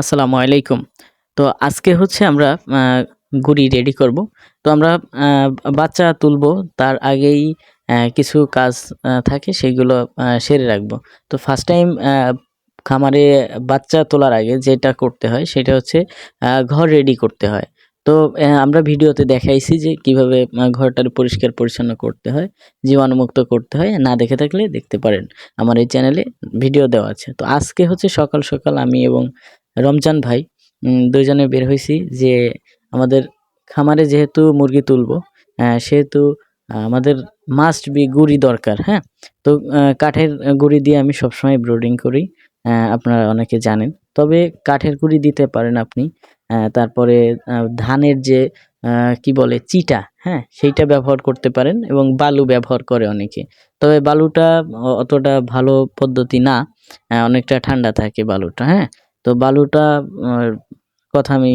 আসসালামু আলাইকুম। তো আজকে হচ্ছে আমরা গুড়ি রেডি করব। তো আমরা বাচ্চা তুলবো, তার আগেই কিছু কাজ থাকে সেগুলো সেরে রাখব। তো ফার্স্ট টাইম খামারে বাচ্চা তোলার আগে যেটা করতে হয় সেটা হচ্ছে ঘর রেডি করতে হয়। তো আমরা ভিডিওতে দেখাইছি যে কীভাবে ঘরটার পরিষ্কার পরিচ্ছন্ন করতে হয়, জীবাণুমুক্ত করতে হয়, না দেখে থাকলে দেখতে পারেন। আমার এই চ্যানেলে ভিডিও দেওয়া আছে। তো আজকে হচ্ছে সকাল সকাল আমি এবং রমজান ভাই দুইজনে বের হয়েছি যে আমাদের খামারে যেহেতু মুরগি তুলব সেহেতু আমাদের মাস্ট বি গুড়ি দরকার হ্যাঁ? তো কাঠের গুড়ি দিয়ে আমি সবসময় ব্রোডিং করি আপনারা অনেকে জানেন। তবে কাঠের গুড়ি দিতে পারেন আপনি তারপরে ধানের যে কি বলে, চিটা হ্যাঁ? সেইটা ব্যবহার করতে পারেন এবং বালু ব্যবহার করে অনেকে। তবে বালুটা অতটা ভালো পদ্ধতি না অনেকটা ঠান্ডা থাকে বালুটা হ্যাঁ? তো বালুটা কথা আমি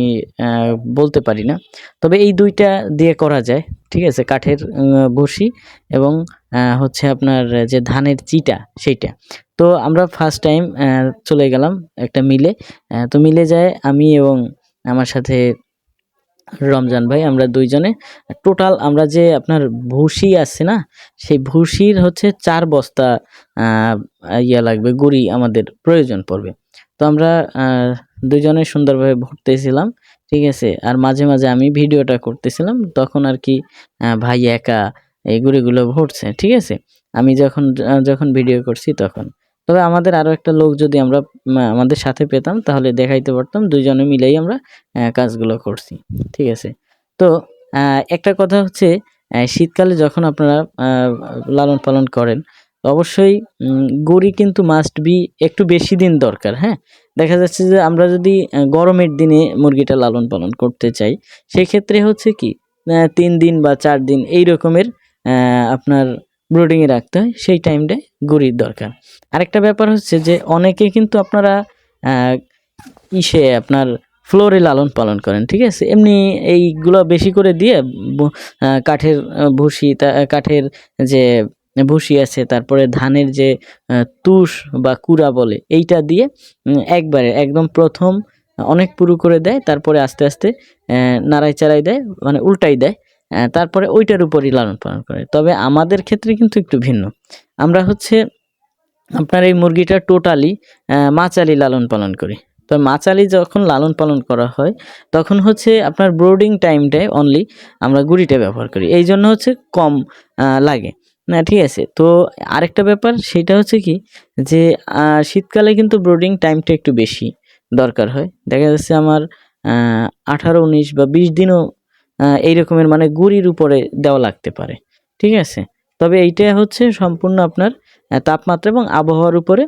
বলতে পারি না। তবে এই দুইটা দিয়ে করা যায়, ঠিক আছে? কাঠের বড়শি এবং হচ্ছে আপনার যে ধানের চিটা, সেইটা। তো আমরা ফার্স্ট টাইম চলে গেলাম একটা মিলে। তো মিলে যায় আমি এবং আমার সাথে রমজান ভাই, আমরা দুইজনে। টোটাল আমরা যে আপনার ভুসি আছে না, সেই ভুসির হচ্ছে চার বস্তা ইয়া লাগবে, গুড়ি আমাদের প্রয়োজন পড়বে। তো আমরা আহ, দুইজনে সুন্দরভাবে ভরতেছিলাম ঠিক আছে? আর মাঝে মাঝে আমি ভিডিওটা করতেছিলাম তখন আর কি ভাই একা এই গুড়িগুলো ভরছে ঠিক আছে? আমি যখন যখন ভিডিও করছি তখন। তবে আমাদের আরও একটা লোক যদি আমরা আমাদের সাথে পেতাম তাহলে দেখাইতে পারতাম দুজনে মিলেই আমরা কাজগুলো করছি ঠিক আছে? তো একটা কথা হচ্ছে শীতকালে যখন আপনারা লালন পালন করেন অবশ্যই গড়ি কিন্তু মাস্ট বি একটু বেশি দিন দরকার হ্যাঁ? দেখা যাচ্ছে যে আমরা যদি গরমের দিনে মুরগিটা লালন পালন করতে চাই, সেক্ষেত্রে হচ্ছে কি তিন দিন বা চার দিন এই রকমের আপনার ব্রোডিংয়ে রাখতে হয়, সেই টাইমটায় গুড়ির দরকার। আরেকটা ব্যাপার হচ্ছে যে অনেকে কিন্তু আপনারা ইসে আপনার ফ্লোরে লালন পালন করেন, ঠিক আছে? এমনি এইগুলো বেশি করে দিয়ে কাঠের ভুসি কাঠের যে ভুসি আছে, তারপরে ধানের যে তুষ বা কুড়া বলে, এইটা দিয়ে একবারে একদম প্রথম, অনেক পুরু করে দেয়, তারপরে আস্তে আস্তে নাড়াই চাড়াই দেয় মানে উল্টাই দেয় তারপরে ওইটার উপরই লালন পালন করে। তবে আমাদের ক্ষেত্রে কিন্তু একটু ভিন্ন। আমরা হচ্ছে, আপনার এই মুরগিটা টোটালি মাচালি লালন পালন করি। তো মাচালি যখন লালন পালন করা হয়, তখন হচ্ছে আপনার ব্রোডিং টাইমটায় অনলি আমরা গুড়িটা ব্যবহার করি। এই জন্য হচ্ছে কম লাগে। না, ঠিক আছে। তো আরেকটা ব্যাপার, সেটা হচ্ছে কি যে শীতকালে কিন্তু ব্রোডিং টাইমটা একটু বেশি দরকার হয়। দেখা যাচ্ছে আমার আঠারো, উনিশ বা বিশ দিনও এই রকমের মানে গুড়ির উপরে দেওয়া লাগতে পারে। ঠিক আছে? তবে এইটা হচ্ছে সম্পূর্ণ আপনার তাপমাত্রা এবং আবহাওয়ার উপরে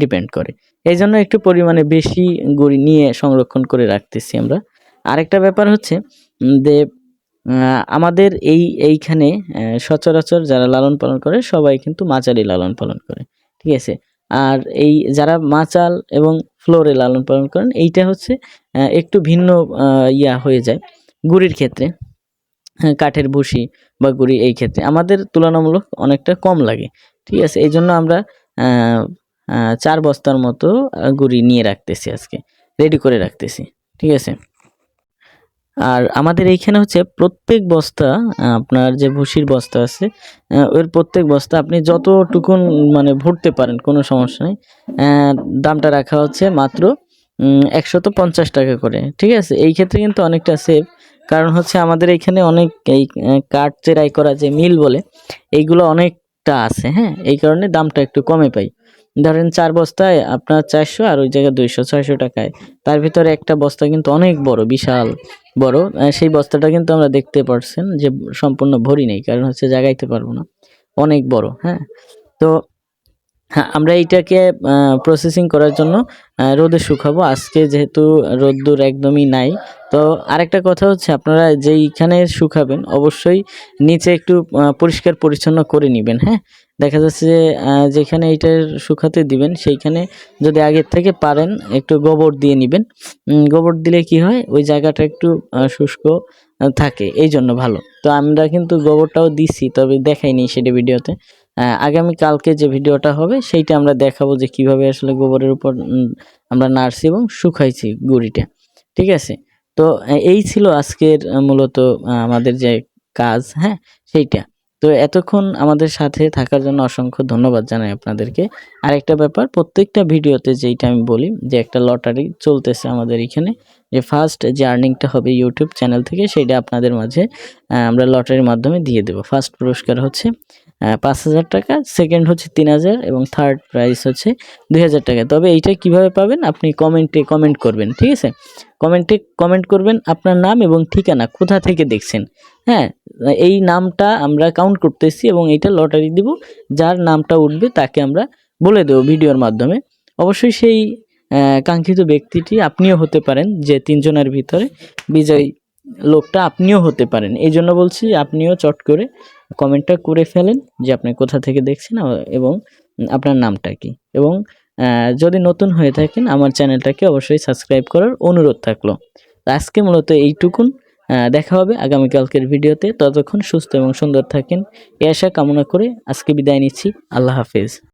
ডিপেন্ড করে। এই জন্য একটু পরিমাণে বেশি গুড়ি নিয়ে সংরক্ষণ করে রাখতেছি আমরা। আরেকটা ব্যাপার হচ্ছে যে আমাদের এই এইখানে সচরাচর যারা লালন পালন করে সবাই কিন্তু মাচালি লালন পালন করে ঠিক আছে? আর এই যারা মাচাল এবং ফ্লোরে লালন পালন করেন এইটা হচ্ছে একটু ভিন্ন ইয়া হয়ে যায় গুড়ির ক্ষেত্রে হ্যাঁ, কাঠের ভুসি বা গুড়ি এই ক্ষেত্রে। আমাদের তুলনামূলক অনেকটা কম লাগে ঠিক আছে? এই জন্য আমরা চার বস্তার মতো গুড়ি নিয়ে রাখতেছি আজকে রেডি করে রাখতেছি ঠিক আছে? আর আমাদের এইখানে হচ্ছে প্রত্যেক বস্তা আপনার যে ভুসির বস্তা আছে ওর প্রত্যেক বস্তা আপনি যতটুকুন মানে ভরতে পারেন, কোনো সমস্যা নেই। দামটা রাখা হচ্ছে মাত্র একশত পঞ্চাশ টাকা করে, ঠিক আছে? এই ক্ষেত্রে কিন্তু অনেকটা সেভ কারণ হচ্ছে আমাদের এখানে অনেক এই কাঠ চেরাই করা যে মিল বলে, এইগুলো অনেকটা আছে হ্যাঁ? এই কারণে দামটা একটু কমে পাই। ধরেন চার বস্তায় আপনার চারশো আর ওই জায়গায় দুইশো, ছয়শো টাকায়। তার ভিতরে একটা বস্তা কিন্তু অনেক বড়, বিশাল বড়। সেই বস্তাটা কিন্তু আমরা দেখতে পারছেন যে সম্পূর্ণ ভরি নেই, কারণ হচ্ছে জাগাইতে পারব না। অনেক বড় হ্যাঁ? তো হ্যাঁ আমরা এইটাকে প্রসেসিং করার জন্য রোদে শুকাবো। আজকে যেহেতু রোদ্দুর একদমই নাই, তো আরেকটা কথা হচ্ছে, আপনারা যেইখানে শুকাবেন, অবশ্যই নিচে একটু পরিষ্কার পরিচ্ছন্ন করে নেবেন হ্যাঁ? দেখা যাচ্ছে যে যেখানে এইটা শুকাতে দিবেন, সেইখানে যদি আগের থেকে পারেন, একটু গোবর দিয়ে নেবেন। গোবর দিলে কি হয়? ওই জায়গাটা একটু শুষ্ক থাকে এই জন্য ভালো। তো আমরা কিন্তু গোবরটাও দিছি, তবে দেখাইনি সেটা ভিডিওতে। আগামী কালকে যে ভিডিওটা হবে, সেইটা আমরা দেখাবো যে কীভাবে আসলে গোবরের উপর আমরা নাড়ছি এবং শুকাইছি গুড়িটা। ঠিক আছে? তো এই ছিল আজকের মূলত আমাদের যে কাজ হ্যাঁ সেইটা। তো এতক্ষণ আমাদের সাথে থাকার জন্য অসংখ্য ধন্যবাদ জানাই আপনাদেরকে। আরেকটা ব্যাপার, প্রত্যেকটা ভিডিওতে যেইটা আমি বলি, যে একটা লটারি চলতেছে আমাদের এখানে, যে ফার্স্ট যে আর্নিংটা হবে ইউটিউব চ্যানেল থেকে, সেইটা আপনাদের মাঝে আমরা লটারির মাধ্যমে দিয়ে দেবো। ফার্স্ট পুরস্কার হচ্ছে পাঁচ হাজার টাকা সেকেন্ড হচ্ছে তিন হাজার এবং থার্ড প্রাইস হচ্ছে দুই হাজার টাকা। তবে এইটা কীভাবে পাবেন? আপনি কমেন্টে কমেন্ট করবেন, ঠিক আছে? কমেন্টে কমেন্ট করবেন আপনার নাম এবং ঠিকানা, কোথা থেকে দেখছেন? হ্যাঁ এই নামটা আমরা কাউন্ট করতেছি এবং এইটা লটারি দিব, যার নামটা উঠবে তাকে আমরা বলে দেবো ভিডিওর মাধ্যমে। অবশ্যই সেই কাঙ্ক্ষিত ব্যক্তিটি আপনিও হতে পারেন যে তিনজনের ভিতরে বিজয়ী লোকটা আপনিও হতে পারেন। এই জন্য বলছি আপনিও চট করে কমেন্টটা করে ফেলেন যে আপনি কোথা থেকে দেখছেন এবং আপনার নামটা কি। এবং যদি নতুন হয়ে থাকেন, আমার চ্যানেলটাকে অবশ্যই সাবস্ক্রাইব করার অনুরোধ থাকল। আজকে মূলত এইটুকুন। দেখা হবে আগামীকালকের ভিডিওতে। ততক্ষণ সুস্থ এবং সুন্দর থাকেন। এ আশা কামনা করে আজকে বিদায় নিচ্ছি। আল্লাহ হাফেজ।